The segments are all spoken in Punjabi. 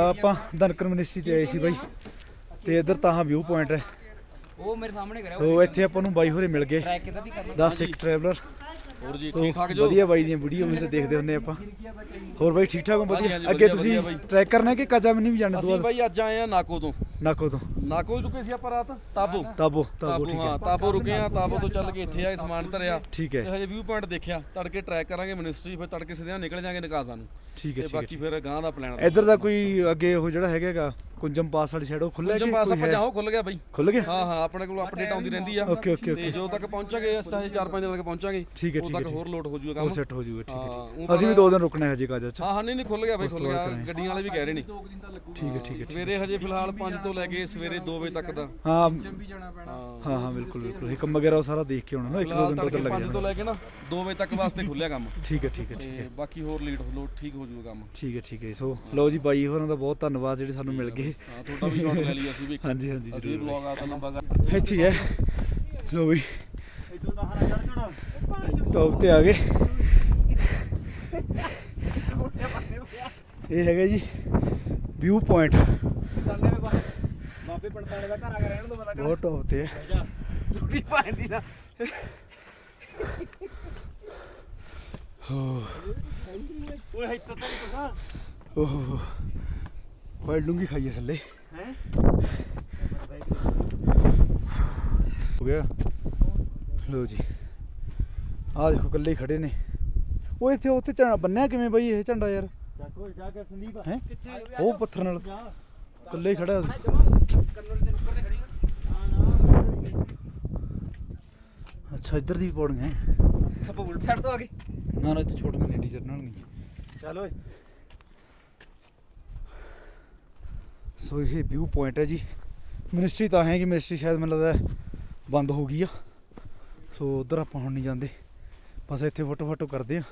ਆਪਾਂ ਧਨਕਰ ਮਿਨਿਸਟਰੀ ਤੇ ਆਏ ਸੀ ਬਾਈ। ਤੇ ਇੱਧਰ ਤਾਂ ਵਿਊ ਪੁਆਇੰਟ ਹੈ। ਉਹ ਮੇਰੇ ਸਾਹਮਣੇ ਕਰਿਆ ਉਹ ਇੱਥੇ ਆਪਾਂ ਨੂੰ ਬਾਈ ਹੋਰੇ ਮਿਲ ਗਏ। ਟਰੈਕ ਕਿੱਦਾਂ ਦੀ ਕਰਨੀ? 10 ਸਿੱਖ ਟਰੈਵਲਰ ਹੋਰ ਜੀ ਠੀਕ ਠਾਕ ਜੋ? ਵਧੀਆ ਬਾਈ ਦੀਆਂ ਵੀਡੀਓ ਵੀ ਤਾਂ ਦੇਖਦੇ ਹੁੰਦੇ ਆਪਾਂ। ਹੋਰ ਬਾਈ ਠੀਕ ਠਾਕ ਹੋ? ਵਧੀਆ? ਅੱਗੇ ਤੁਸੀਂ। ਟਰੈਕ ਕਰਨਾ ਕਿ ਕਾਜਾ ਮਨੀ ਵੀ ਜਾਣਾ ਅਸੀਂ ਬਾਈ ਅੱਜ ਆਏ ਆ ਨਾਕੋ ਤੋਂ। ਨਾਕੋ ਤੋਂ। ਨਾਕੋ ਰੁਕੇ ਸੀ ਆਪਾਂ ਰਾਤ? ਤਾਬੋ। ਤਾਬੋ ਤਾਬੋ ਠੀਕ ਹਾਂ। ਤਾਬੋ ਰੁਕੇ ਆ ਤਾਬੋ ਤੋਂ ਚੱਲ ਕੇ ਇੱਥੇ ਆਏ ਸਮਾਨ ਧਰਿਆ। ਠੀਕ ਤੇ ਹੈ ਹਜੇ ਵਿਊ ਪੁਆਇੰਟ ਦੇਖਿਆ ਤੜਕੇ ਟਰੈਕ ਕਰਾਂਗੇ ਮਿਨਿਸਟਰੀ ਫਿਰ ਤੜਕੇ ਸਿੱਧਿਆਂ ਨਿਕਲ ਜਾਾਂਗੇ ਨਿਕਾਸਾਂ ਨੂੰ ਠੀਕ ਹੈ ਤੇ ਠੀਕ ਹੈ ਬਾਕੀ ਫਿਰ ਗਾਂ ਦਾ ਪਲਾਨ ਇੱਧਰ ਦਾ ਕੋਈ ਅੱਗੇ ਉਹ ਜਿਹੜਾ ਹੈਗਾਗਾ ਕੁੰਜਮ ਪਾਸ ਵਾਲੀ ਸਾਈਡ ਉਹ ਖੁੱਲਿਆ ਜੰਮ ਪਾਸ ਆਪਾਂ ਜਾਓ ਖੁੱਲ ਗਿਆ ਬਾਈ। ਖੁੱਲ ਗਿਆ? ਹਾਂ ਹਾਂ ਆਪਣੇ ਕੋਲ ਅਪਡੇਟ ਆਉਂਦੀ ਰਹਿੰਦੀ ਆ। ਓਕੇ ਓਕੇ ਤੇ ਜਦੋਂ ਤੱਕ ਪਹੁੰਚਾਂਗੇ ਅਸੀਂ ਤਾਂ 4-5 ਦਿਨ ਤੱਕ ਪਹੁੰਚਾਂਗੇ। ਠੀਕ ਹੈ ਉਦੋਂ ਠੀਕ ਹੈ ਤੱਕ ਹੋਰ ਲੋਡ ਹੋ ਜਾਊਗਾ ਉਹ ਕੰਮ। ਸੈੱਟ ਹੋ ਜਾਊਗਾ ਠੀਕ ਹੈ ਹਾਂ, ਠੀਕ ਊਂ ਅਸੀਂ ਵੀ ਦੋ ਦਿਨ ਰੁਕਣਾ ਹੈ ਜੀ ਕਾਜਾ ਚ ਹਾਂ ਹਾਂ ਨਹੀਂ ਨਹੀਂ ਖੁੱਲ ਗਿਆ ਬਾਈ ਖੁੱਲ ਗਿਆ। ਗੱਡੀਆਂ ਵਾਲੇ ਵੀ ਕਹਿ ਰਹੇ ਨੇ। ਠੀਕ ਹੈ ਠੀਕ ਹੈ ਸਵੇਰੇ ਹਜੇ ਫਿਲਹਾਲ 5 ਤੋਂ ਲੈ ਕੇ ਸਵੇਰੇ 2 ਵਜੇ ਤੱਕ ਦਾ। ਹਾਂ। ਵੀ ਜਾਣਾ ਪੈਣਾ। ਹਾਂ ਹਾਂ ਹਾਂ ਬਿਲਕੁਲ ਬਿਲਕੁਲ। ਹਿਕਮ ਵਗੈਰਾ ਉਹ ਸਾਰਾ ਦੇਖ ਕੇ ਆਉਣਾ ਨਾ ਇੱਕ ਦੋ ਫਿਲਹਾਲ ਦਿਨ ਤਾਂ ਉੱਧਰ ਤੜਕੇ ਲੱਗ 5 ਤੋਂ ਜਾਣਾ ਲੈ ਕੇ ਨਾ 2 ਵਜੇ ਤੱਕ ਵਾਸਤੇ ਖੁੱਲਿਆ ਕੰਮ। ਠੀਕ ਹੈ ਠੀਕ ਹੈ ਠੀਕ ਤੇ ਹੈ ਬਾਕੀ ਹੋਰ ਲੇਟ ਲੋਡ ਠੀਕ ਹੋ ਜਾਊਗਾ ਕੰਮ। ਠੀਕ ਹੈ ਠੀਕ ਹੈ। ਸੋ ਲਓ ਜੀ ਬਾਈ ਹੋਰਾਂ ਦਾ ਬਹੁਤ ਧੰਨਵਾਦ ਜਿਹੜੇ ਸਾਨੂੰ ਮਿਲ ਗਏ। ਹਾਂ ਤੁਹਾਡਾ ਵੀ ਸ਼ਾਟ ਲੈ ਲਈ ਅਸੀਂ ਵੀ। ਹਾਂਜੀ ਹਾਂਜੀ ਅਸੀਂ ਬਲੌਗ ਆ ਤਾਂ ਲੰਬਾ ਕਰ ਇੱਥੇ ਹੀ ਲੋ ਵੀ ਟੌਪ ਤੇ ਆ ਗਏ। ਇਹ ਹੈਗਾ ਜੀ ਵਿਊ ਪੁਆਇੰਟ ਬਾਬੇ ਪੜਤਾਲੇ ਦਾ ਘਰ ਆ ਕੇ ਰਹਿਣ ਤੋਂ ਪਤਾ ਬਹੁਤ ਟੌਪ ਤੇ ਹੈ। ਥੋੜੀ ਪਾਣੀ ਨਾ। ਹੋ। ਓਏ ਇੱਥੇ ਤਾਂ ਨਹੀਂ ਪਤਾ ਓਹ ਬੜ ਲੂੰਗੀ ਖਾਈਏ ਥੱਲੇ ਹੈ ਹੋ ਗਿਆ ਲੋ ਜੀ ਆਹ ਦੇਖੋ ਇਕੱਲੇ ਖੜੇ ਨੇ ਉਹ ਇੱਥੇ ਉੱਥੇ ਝੰਡਾ ਬੰਨਿਆ ਕਿਵੇਂ ਬਈ ਇਹ ਝੰਡਾ ਯਾਰ ਚੱਕੋ ਜਾ ਕੇ ਸੰਦੀਪ ਹੈ ਉਹ ਪੱਥਰ ਨਾਲ ਇਕੱਲੇ ਹੀ ਖੜਾ। ਅੱਛਾ ਇੱਧਰ ਦੀ ਵੀ ਪੌੜੀਆਂ ਹੈ ਆਪਾਂ ਉਲਟ ਸਾਈਡ ਤੋਂ ਆ ਗਏ। ਨਾ ਨਾ ਇੱਥੇ ਛੋਟੀਆਂ ਨੇ ਡੀਜ਼ਰ ਨਾਲ ਨਹੀਂ। ਚੱਲ ਓਏ। ਸੋ ਇਹ ਵਿਊ ਪੁਆਇੰਟ ਹੈ ਜੀ। ਮਿਨਿਸਟਰੀ ਤਾਂ ਹੈ ਕਿ ਮਿਨਿਸਟਰੀ ਸ਼ਾਇਦ ਮੈਨੂੰ ਲੱਗਦਾ ਬੰਦ ਹੋ ਗਈ ਆ। ਸੋ ਉਧਰ ਆਪਾਂ ਹੁਣ ਨਹੀਂ ਜਾਂਦੇ। ਬਸ ਇੱਥੇ ਫੋਟੋ ਫੋਟੋ ਕਰਦੇ ਆ।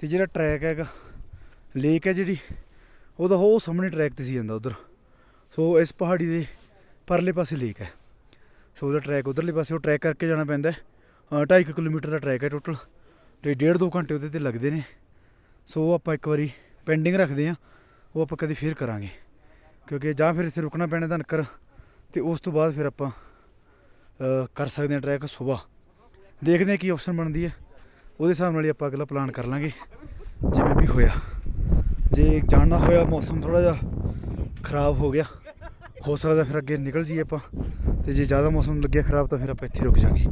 ਤੇ ਜਿਹੜਾ ਟਰੈਕ ਹੈਗਾ ਲੇਕ ਹੈ ਜਿਹੜੀ ਉਹਦਾ ਉਹ ਸਾਹਮਣੇ ਟਰੈਕ ਤੇ ਸੀ ਜਾਂਦਾ ਉਧਰ। ਸੋ ਇਸ ਪਹਾੜੀ ਦੇ ਪਰਲੇ ਪਾਸੇ ਲੇਕ ਹੈ। ਸੋ ਉਹਦਾ ਟਰੈਕ ਉਧਰਲੇ ਪਾਸੇ ਉਹ ਟਰੈਕ ਕਰਕੇ ਜਾਣਾ ਪੈਂਦਾ ਹੈ। ਅ, ਢਾਈ ਕੁ ਕਿਲੋਮੀਟਰ ਦਾ ਟਰੈਕ ਹੈ ਟੋਟਲ ਤੇ ਡੇਢ ਦੋ ਘੰਟੇ ਉਹਦੇ ਤੇ ਲੱਗਦੇ ਨੇ। ਸੋ ਉਹ ਆਪਾਂ ਇੱਕ ਵਾਰੀ ਪੈਂਡਿੰਗ ਰੱਖਦੇ ਆ। ਉਹ ਆਪਾਂ ਕਦੇ ਫੇਰ ਕਰਾਂਗੇ। ਕਿਉਂਕਿ ਜਾਂ ਫਿਰ ਇੱਥੇ ਰੁਕਣਾ ਪੈਣਾ ਧਨਕਰ ਤੇ ਉਸ ਤੋਂ ਬਾਅਦ ਫਿਰ ਆਪਾਂ ਕਰ ਸਕਦੇ ਹਾਂ ਟਰੈਕ ਸਵੇਰ। ਦੇਖਦੇ ਹਾਂ ਕੀ ਆਪਸ਼ਨ ਬਣਦੀ ਹੈ। ਉਹਦੇ ਹਿਸਾਬ ਨਾਲ ਹੀ ਆਪਾਂ ਅਗਲਾ ਪਲਾਨ ਕਰ ਲਾਂਗੇ, ਜਿਵੇਂ ਵੀ ਹੋਇਆ। ਜੇ ਜਾਣਾ ਹੋਇਆ ਮੌਸਮ ਥੋੜਾ ਜਿਹਾ ਖਰਾਬ ਹੋ ਗਿਆ, ਹੋ ਸਕਦਾ ਫਿਰ ਅੱਗੇ ਨਿਕਲ ਜਾਈਏ ਆਪਾਂ। ਤੇ ਜੇ ਜ਼ਿਆਦਾ ਮੌਸਮ ਲੱਗਿਆ ਖਰਾਬ ਤਾਂ ਫਿਰ ਆਪਾਂ ਇੱਥੇ ਰੁਕ ਜਾਾਂਗੇ।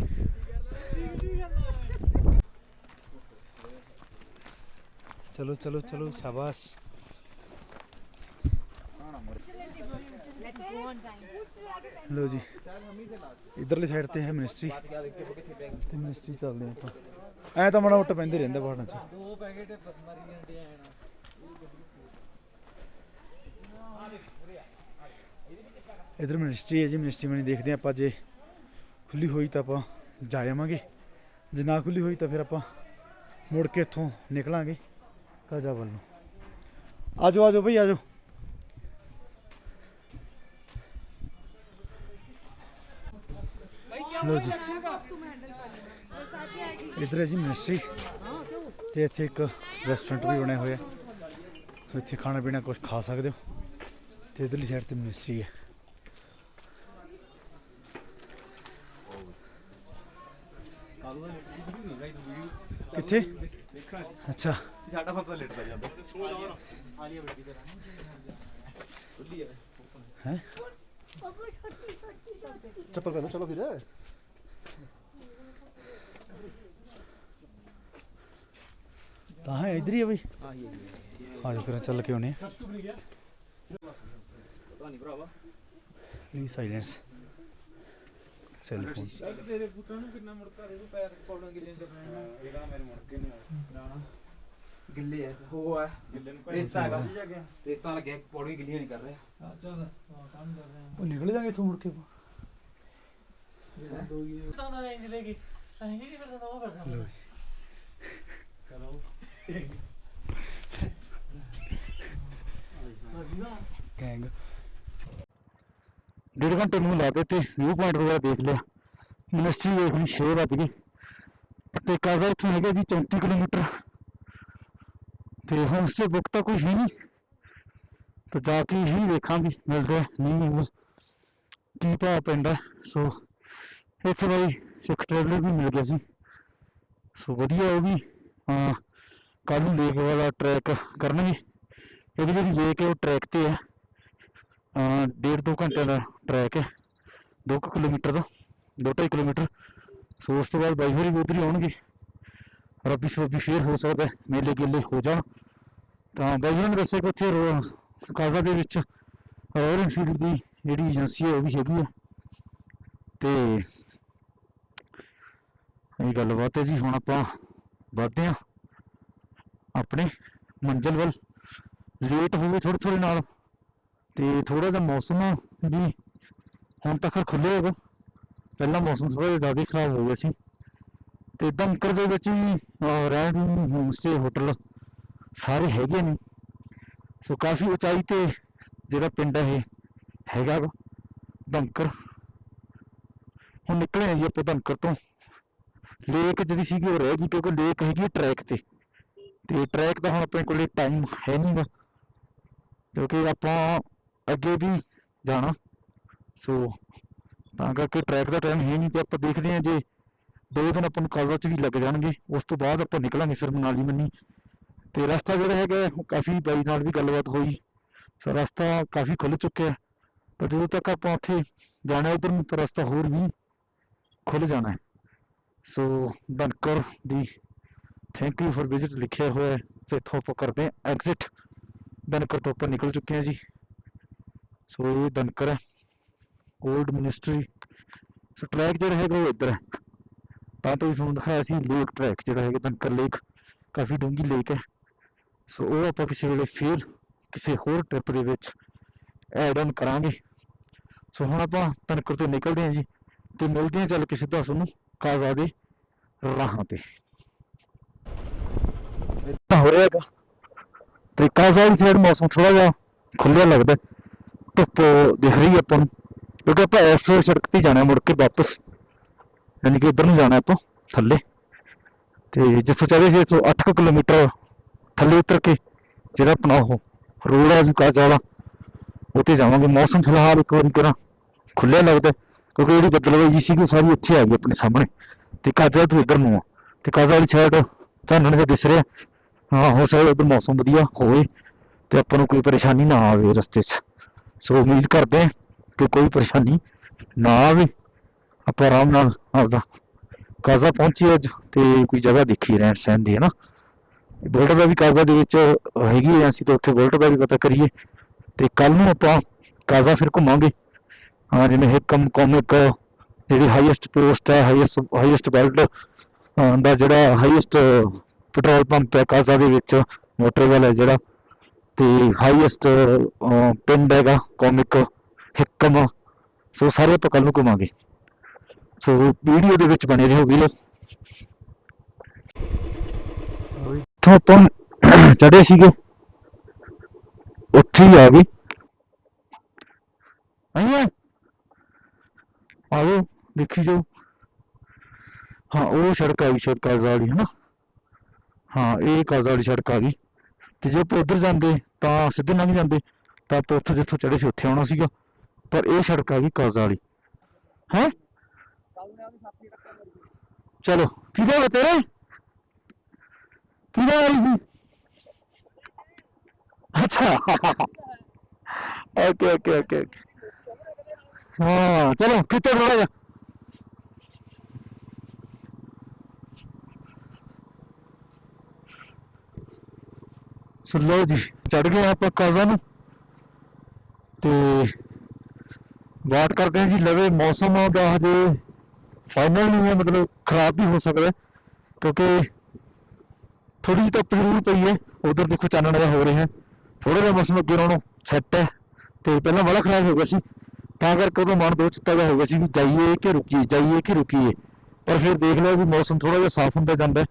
ਚਲੋ ਚਲੋ ਚਲੋ, ਸ਼ਾਬਾਸ਼। ਲੋ ਜੀ, ਇਧਰਲੀ ਸਾਈਡ ਤੇ ਹੈ ਮਿਨਿਸਟਰੀ ਤੇ ਮਿਨਿਸਟਰੀ ਚੱਲਦੇ ਹਾਂ ਆਪਾਂ। ਐ ਤਾਂ ਮਾੜਾ ਉੱਟ ਪੈਂਦੇ ਰਹਿੰਦਾ ਪਹਾੜਾਂ 'ਚ। ਦੋ ਪੈਕੇਟ ਮਰੀ ਜਾਂਦੇ ਆ ਇਧਰ ਮਿਨਿਸਟਰੀ ਹੈ ਜੀ ਮਿਨਿਸਟਰੀ ਮਨੀ ਦੇਖਦੇ ਆਪਾਂ ਜੇ ਖੁੱਲੀ ਹੋਈ ਤਾਂ ਆਪਾਂ ਜਾ ਜਾਵਾਂਗੇ ਜੇ ਨਾ ਖੁੱਲੀ ਹੋਈ ਤਾਂ ਫਿਰ ਆਪਾਂ ਮੁੜ ਕੇ ਇੱਥੋਂ ਨਿਕਲਾਂਗੇ ਕਾਜਾ ਵੱਲ ਨੂੰ। ਆਜੋ ਆਜੋ ਭਈ ਆਜੋ ਲੋ ਜੀ। ਇਧਰ ਹੈ ਜੀ ਮਿਨਿਸਟਰੀ ਤੇ ਇੱਥੇ ਇੱਕ ਰੈਸਟੋਰੈਂਟ ਵੀ ਬਣਿਆ ਹੋਇਆ। ਸੋ ਇੱਥੇ ਖਾਣਾ ਪੀਣਾ ਕੁਝ ਖਾ ਸਕਦੇ ਹੋ। ਤੇ ਇਧਰਲੀ ਸਾਈਡ ਤੇ ਮਿਨਿਸਟਰੀ ਹੈ। ਕਿੱਥੇ? ਅੱਛਾ। ਸਾਡਾ ਫੱਪਾ ਲੇਟਦਾ ਜਾਂਦਾ ਹੈ? ਚੱਪਲ ਪਹਿਨੋ ਚਲੋ ਫਿਰ। ਤਾਂ ਹੈ ਇਧਰ ਹੀ ਆ ਬਈ। ਆ ਜਾ ਫਿਰ ਚੱਲ ਕੇ ਆਉਨੇ ਪਤਾ ਨਹੀਂ ਭਰਾਵਾ ਪਲੀਜ਼ ਸਾਇਲੈਂਸ ਸੈੱਲ ਫੋਨ ਤੇਰੇ ਪੁੱਤਾਂ ਨੂੰ ਕਿੰਨਾ ਮੁੜਕਾ ਰੇ ਪੈਰ ਪੌੜਾਂ ਗਿੱਲੇ ਕਰਨਾ ਇਹਦਾ ਮੇਰੇ ਮੁੜਕੇ ਨਹੀਂ ਨਾ ਨਾ ਗਿੱਲੇ ਆ ਹੋ ਆ। ਗਿੱਲੇ ਨੂੰ ਰੇਤਾ ਹੈਗਾ। ਰੇਤਾ ਲੱਗਿਆ ਪੌੜੀ ਗਿੱਲੀਆਂ ਨਹੀਂ ਕਰ ਰਿਹਾ। ਚੱਲ ਕੰਮ ਕਰ ਰਹੇ ਉਹ ਨਿਕਲ ਜਾਗੇ ਇੱਥੋਂ ਮੁੜ ਕੇ। ਦੋ ਤਾਂ ਦਾ ਰੇਂਜ ਲੈ ਕੇ ਸਹੀ ਨਹੀਂ ਕਰਦਾ ਉਹ ਕਰਦਾ। ਲਓ ਚਲੋ ਗੈਂਗ ਡੇਢ ਘੰਟੇ ਨੂੰ ਲਾ ਦਿੱਤੇ ਵਿਊ ਪੁਆਇੰਟ ਵਗੈਰਾ ਦੇਖ ਲਿਆ। ਮਿਨਿਸਟਰੀ ਵੇਖ ਲਈ 6 ਵੱਜ ਗਏ। ਤੇ ਕਾਜ਼ਾ ਇੱਥੋਂ ਹੈਗਾ ਜੀ 34 ਕਿਲੋਮੀਟਰ। ਤੇ ਹੋਮ ਸਟੇ ਬੁੱਕ ਤਾਂ ਕੋਈ ਹੈ ਨਹੀਂ। ਤਾਂ ਜਾ ਕੇ ਹੀ ਵੇਖਾਂਗੇ, ਮਿਲਦਾ ਨਹੀਂ ਮਿਲਦਾ ਕੀ ਭਾਅ ਪੈਂਦਾ ਸੋ, ਇੱਥੇ ਬਾਈ ਸਿੱਖ ਟ੍ਰੈਵਲਰ ਵੀ ਮਿਲ ਗਿਆ ਸੀ। ਸੋ ਵਧੀਆ ਉਹ ਵੀ। ਹਾਂ। ਕੱਲ ਨੂੰ ਲੇਕ ਵਾਲਾ ਟਰੈਕ ਕਰਨਗੇ। ਇਹਦੀ ਜਿਹੜੀ ਲੇਕ ਹੈ ਉਹ ਟਰੈਕ ਤੇ ਹੈ ਹਾਂ ਡੇਢ ਦੋ ਘੰਟੇ ਦਾ ਟਰੈਕ ਹੈ। 2 ਕਿਲੋਮੀਟਰ ਦਾ 2.5 ਕਿਲੋਮੀਟਰ। ਸੋ ਉਸ ਤੋਂ ਬਾਅਦ ਬਾਈ ਹੋਰੀ ਵੀ ਉੱਧਰ ਹੀ ਆਉਣਗੇ। ਰੱਬੀ ਸੋਬੀ ਫੇਰ ਹੋ ਸਕਦਾ ਮੇਲੇ ਗੇਲੇ ਹੋ ਜਾਣ। ਤਾਂ ਬਾਈ ਹੋਰਾਂ ਨੇ ਦੱਸਿਆ ਕਿ ਉੱਥੇ ਰੋ- ਕਾਜ਼ਾ ਦੇ ਵਿੱਚ ਰਾਇਲ ਐਨਫੀਲਡ ਦੀ ਜਿਹੜੀ ਏਜੰਸੀ ਹੈ, ਉਹ ਵੀ ਹੈਗੀ ਹੈ। ਤੇ ਇਹ ਗੱਲਬਾਤ ਹੈ ਜੀ, ਹੁਣ ਆਪਾਂ ਵੱਧਦੇ ਹਾਂ। ਆਪਣੇ ਮੰਜ਼ਿਲ ਵੱਲ। ਲੇਟ ਹੋ ਗਏ ਥੋੜੇ ਥੋੜੇ ਨਾਲ। ਤੇ ਥੋੜਾ ਜਿਹਾ ਮੌਸਮ ਵੀ ਹੁਣ ਤੱਕ ਖੁੱਲੇ ਹੋਗਾ ਪਹਿਲਾਂ ਮੌਸਮ ਥੋੜਾ ਜਿਹਾ ਜ਼ਿਆਦਾ ਖਰਾਬ ਹੋ ਗਿਆ ਸੀ। ਤੇ ਦਮਕਰ ਦੇ ਵਿੱਚ ਵੀ ਰਹਿਣ ਨੂੰ ਹੋਮ ਸਟੇ ਹੋਟਲ ਸਾਰੇ ਹੈਗੇ ਨੇ। ਸੋ ਕਾਫੀ ਉਚਾਈ ਤੇ ਜਿਹੜਾ ਪਿੰਡ ਹੈ, ਇਹ ਹੈਗਾ ਵਾ। ਦਮਕਰ ਹੁਣ ਨਿਕਲੇ ਜੀ ਆਪਾਂ ਦਮਕਰ ਤੋਂ। ਲੇਕ ਜਿਹੜੀ ਸੀਗੀ ਉਹ ਰਹਿ ਗਈ ਕਿਉਂਕਿ ਲੇਕ ਹੈਗੀ ਟਰੈਕ ਤੇ। ਤੇ ਟਰੈਕ ਦਾ ਹੁਣ ਆਪਣੇ ਕੋਲੇ ਟਾਈਮ ਹੈ ਨਹੀਂਗਾ ਕਿਉਂਕਿ ਆਪਾਂ ਅੱਗੇ ਵੀ ਜਾਣਾ। ਸੋ ਤਾਂ ਕਰਕੇ ਟਰੈਕ ਦਾ ਟਾਈਮ ਹੈ ਨਹੀਂ ਤੇ ਆਪਾਂ ਦੇਖਦੇ ਹਾਂ ਜੇ ਦੋ ਦਿਨ ਆਪਾਂ ਨੂੰ ਕਾਜ਼ਾ 'ਚ ਵੀ ਲੱਗ ਜਾਣਗੇ, ਉਸ ਤੋਂ ਬਾਅਦ ਆਪਾਂ ਨਿਕਲਾਂਗੇ ਫਿਰ ਮਨਾਲੀ ਮੰਨੀ। ਤੇ ਰਸਤਾ ਜਿਹੜਾ ਹੈਗਾ, ਉਹ ਕਾਫੀ ਬਾਈ ਨਾਲ ਵੀ ਗੱਲਬਾਤ ਹੋਈ। ਸੋ ਰਸਤਾ ਕਾਫੀ ਖੁੱਲ ਚੁੱਕਿਆ ਪਰ ਜਦੋਂ ਤੱਕ ਆਪਾਂ ਉੱਥੇ ਜਾਣਾ ਉਧਰ ਨੂੰ ਤਾਂ ਰਸਤਾ ਹੋਰ ਵੀ ਖੁੱਲ ਜਾਣਾ ਸੋ ਬਨਕਰ ਦੀ ਥੈਂਕ ਯੂ ਫॉर ਵਿਜ਼ਿਟ ਲਿਖਿਆ ਹੋਇਆ ਹੈ। ਤੇ ਇੱਥੋਂ ਆਪਾਂ ਕਰਦੇ ਹਾਂ ਐਗਜ਼ਿਟ ਦਨਕਰ ਤੋਂ ਆਪਾਂ ਨਿਕਲ ਚੁੱਕੇ ਹਾਂ ਜੀ। ਸੋ ਇਹ ਦਨਕਰ ਹੈ। 올ਡ ਮਿਨਿਸਟਰੀ ਸੋ ਟਰੈਕ ਜਿਹੜਾ ਹੈਗਾ ਉਹ ਇੱਧਰ ਹੈ। ਤਾਂ ਤੋਂ ਤੁਹਾਨੂੰ ਦਿਖਾਇਆ ਸੀ ਲੇਕ ਟਰੈਕ ਜਿਹੜਾ ਹੈਗਾ ਦਨਕਰ ਲੇਕ ਕਾਫੀ ਡੂੰਗੀ ਲੇਕ ਹੈ। ਸੋ ਉਹ ਆਪਾਂ ਕਿਸੇ ਵੇਲੇ ਫੇਰ ਕਿਸੇ ਹੋਰ ਟ੍ਰਿਪ ਦੇ ਵਿੱਚ ਐਡ ਆਨ ਕਰਾਂਗੇ। ਸੋ ਹੁਣ ਆਪਾਂ ਦਨਕਰ ਤੋਂ ਨਿਕਲਦੇ ਹਾਂ ਜੀ। ਤੇ ਮਿਲਦੇ ਹਾਂ ਚੱਲ ਕੇ ਸਿੱਧਾ ਤੁਹਾਨੂੰ ਕਾਜ਼ਾ ਦੇ ਰਾਹਾਂ ਤੇ। ਇੱਦਾਂ ਹੋ ਰਿਹਾ ਹੈਗਾ। ਤੇ ਕਾਜ਼ਾ ਸਾਈਡ ਮੌਸਮ ਥੋੜਾ ਜਿਹਾ ਖੁੱਲਿਆ ਲੱਗਦਾ। ਧੁੱਪ ਦਿਖ ਰਹੀ ਆਪਾਂ ਨੂੰ, ਕਿਉਂਕਿ ਆਪਾਂ ਇਸ ਸੜਕ ਤੇ ਜਾਣਾ ਮੁੜ ਕੇ ਵਾਪਸ। ਯਾਨੀ ਕਿ ਇੱਧਰ ਨੂੰ ਜਾਣਾ ਆਪਾਂ, ਥੱਲੇ। ਤੇ ਜਿੱਥੋਂ ਚੜੇ ਸੀ ਇੱਥੋਂ 8 ਕਿਲੋਮੀਟਰ ਥੱਲੇ ਉਤਰ ਕੇ, ਜਿਹੜਾ ਆਪਣਾ ਉਹ ਰੋਡ ਆ ਜੀ ਕਾਜ਼ਾ ਵਾਲਾ, ਉੱਥੇ ਜਾਵਾਂਗੇ। ਮੌਸਮ ਫਿਲਹਾਲ ਇੱਕ ਵਾਰੀ ਕਰਾਂ ਖੁੱਲਿਆ ਲੱਗਦਾ ਕਿਉਂਕਿ ਜਿਹੜੀ ਬੱਦਲਵਾਈ ਜੀ ਸੀਗੀ, ਉਹ ਸਾਰੀ ਇੱਥੇ ਆ ਗਈ ਆਪਣੇ ਸਾਹਮਣੇ। ਤੇ ਕਾਜ਼ਾ ਤੋਂ ਇੱਧਰ ਨੂੰ ਆ, ਤੇ ਕਾਜ਼ਾ ਵਾਲੀ ਸਾਈਡ ਚਾਨਣ ਜਿਹਾ ਦਿਸ ਰਿਹਾ। ਹਾਂ ਹੋ ਸਕਦਾ ਉੱਧਰ ਮੌਸਮ ਵਧੀਆ ਹੋਵੇ ਤੇ ਆਪਾਂ ਨੂੰ ਕੋਈ ਪਰੇਸ਼ਾਨੀ ਨਾ ਆਵੇ ਰਸਤੇ 'ਚ। ਸੋ ਉਮੀਦ ਕਰਦੇ ਹਾਂ ਕਿ ਕੋਈ ਪਰੇਸ਼ਾਨੀ ਨਾ ਆਵੇ। ਆਪਾਂ ਆਰਾਮ ਨਾਲ ਆਪਦਾ ਕਾਜ਼ਾ ਪਹੁੰਚੀ ਅੱਜ ਤੇ ਕੋਈ ਜਗ੍ਹਾ ਦੇਖੀ ਰਹਿਣ ਸਹਿਣ ਦੀ, ਹੈ ਨਾ? ਬੁਲਟ ਦਾ ਵੀ ਕਾਜ਼ਾ ਦੇ ਵਿੱਚ ਹੈਗੀ ਹੈ, ਅਸੀਂ ਤਾਂ ਉੱਥੇ ਬੁਲਟ ਦਾ ਵੀ ਪਤਾ ਕਰੀਏ। ਤੇ ਕੱਲ ਨੂੰ ਆਪਾਂ ਕਾਜ਼ਾ ਫਿਰ ਘੁੰਮਾਂਗੇ। ਹਾਂ, ਜਿਵੇਂ ਹਿਕਮ ਕੋਮਿਕ ਜਿਹੜੀ ਹਾਈਐਸਟ ਪੋਸਟ ਹੈ ਹਾਈਐਸਟ ਹਾਈਐਸਟ ਬੈਲਟ ਦਾ ਜਿਹੜਾ ਹਾਈਐਸਟ ਪੈਟਰੋਲ ਪੰਪ ਹੈ, ਕਾਜ਼ਾ ਦੇ ਵਿੱਚ ਮੋਟਰਵੈਲ ਹੈ ਜਿਹੜਾ। ਤੇ ਹਾਈਐਸਟ ਪਿੰਡ ਹੈਗਾ ਕੋਮਿਕ ਹਿਕਮ। ਸੋ ਸਾਰੇ ਆਪਾਂ ਕੱਲ ਨੂੰ ਘੁਮਾਂਗੇ। ਸੋ ਵੀਡੀਓ ਦੇ ਵਿੱਚ ਬਣੇ ਰਹੋ ਵੀਰੋ। ਇੱਥੋਂ ਆਪਾਂ ਚੜੇ ਸੀਗੇ। ਉੱਥੇ ਹੀ ਆ ਗਏ। ਆਈਏ ਆਓ, ਦੇਖੀ ਜਾਓ। ਹਾਂ, ਉਹ ਸੜਕ ਆ ਗਈ ਸ਼ਾਇਦ ਹੈ ਨਾ ਹਾਂ ਇਹ ਕਾਜ਼ਾ ਵਾਲੀ ਸੜਕ ਆ ਗਈ ਤੇ ਜੇ ਆਪਾਂ ਉੱਧਰ ਜਾਂਦੇ ਤਾਂ ਸਿੱਧੇ ਲੰਘ ਜਾਂਦੇ ਤਾਂ ਆਪਾਂ ਉੱਥੇ ਜਿੱਥੋਂ ਚੜੇ ਸੀ ਉੱਥੇ ਆਉਣਾ ਸੀਗਾ ਪਰ ਇਹ ਸੜਕ ਆ ਗਈ ਕਾਜ਼ਾ ਵਾਲੀ ਹੈ ਚਲੋ ਕਿਹਦੇ ਵਾ ਤੇਰੇ ਕਿਹਦੇ ਵਾਲੀ ਸੀ ਅੱਛਾ ਓਕੇ ਓਕੇ ਓਕੇ ਹਾਂ ਚਲੋ ਕਿੱਥੇ ਥੋੜਾ ਜਿਹਾ ਸੋ ਲਓ ਜੀ ਚੜ ਗਏ ਆਪਾਂ ਕਾਜ਼ਾ ਨੂੰ। ਤੇ ਵਾਟ ਕਰਦੇ ਹਾਂ ਜੀ, ਲਵੇ ਮੌਸਮ ਦਾ ਹਜੇ ਫਾਈਨਲ ਨਹੀਂ ਹੈ, ਮਤਲਬ ਖਰਾਬ ਵੀ ਹੋ ਸਕਦਾ ਕਿਉਂਕਿ ਥੋੜੀ ਜਿਹੀ ਧੁੱਪ ਜ਼ਰੂਰ ਪਈ ਹੈ, ਉਧਰ ਦੇਖੋ ਚਾਨਣ ਦਾ ਹੋ ਰਿਹਾ ਹੈ। ਥੋੜਾ ਜਿਹਾ ਮੌਸਮ ਅੱਗੇ ਨਾਲੋਂ ਸੈੱਟ ਹੈ, ਤੇ ਪਹਿਲਾਂ ਬੜਾ ਖਰਾਬ ਹੋ ਗਿਆ ਸੀ, ਤਾਂ ਕਰਕੇ ਉਦੋਂ ਮਨ ਦੋ ਚਿੱਤਾ ਜਿਹਾ ਹੋ ਗਿਆ ਸੀ ਵੀ ਜਾਈਏ ਕਿ ਰੁਕੀਏ, ਜਾਈਏ ਕਿ ਰੁਕੀਏ। ਪਰ ਫਿਰ ਦੇਖ ਲਿਆ ਵੀ ਮੌਸਮ ਥੋੜਾ ਜਿਹਾ ਸਾਫ਼ ਹੁੰਦਾ ਜਾਂਦਾ ਹੈ,